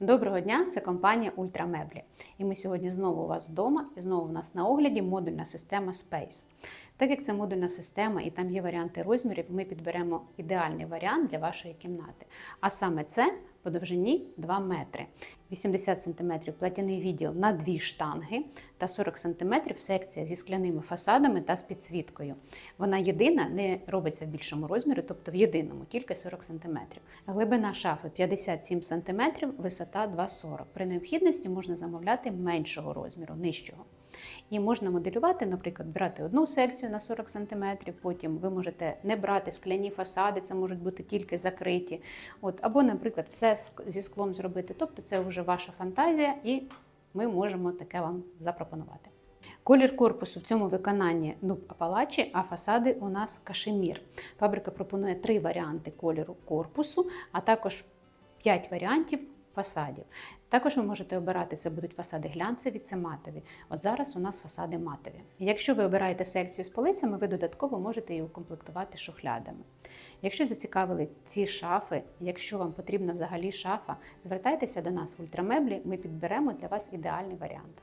Доброго дня, це компанія Ультрамеблі. І ми сьогодні знову у вас вдома, і знову у нас на огляді модульна система Space. Так як це модульна система і там є варіанти розмірів, ми підберемо ідеальний варіант для вашої кімнати. А саме це по довжині 2 метри, 80 см платяний відділ на дві штанги та 40 см секція зі скляними фасадами та з підсвіткою. Вона єдина, не робиться в більшому розмірі, тобто в єдиному, тільки 40 см. Глибина шафи 57 см, висота 2,40 При необхідності можна замовляти меншого розміру, нижчого. І можна моделювати, наприклад, брати одну секцію на 40 см, потім ви можете не брати скляні фасади, це можуть бути тільки закриті. От, або, наприклад, все зі склом зробити. Тобто це вже ваша фантазія, і ми можемо таке вам запропонувати. Колір корпусу в цьому виконанні нуб апалачі, а фасади у нас кашемір. Фабрика пропонує три варіанти кольору корпусу, а також п'ять варіантів фасадів. Також ви можете обирати, це будуть фасади глянцеві, це матові. От зараз у нас фасади матові. Якщо ви обираєте секцію з полицями, ви додатково можете її укомплектувати шухлядами. Якщо зацікавили ці шафи, якщо вам потрібна взагалі шафа, звертайтеся до нас в ультрамеблі, ми підберемо для вас ідеальний варіант.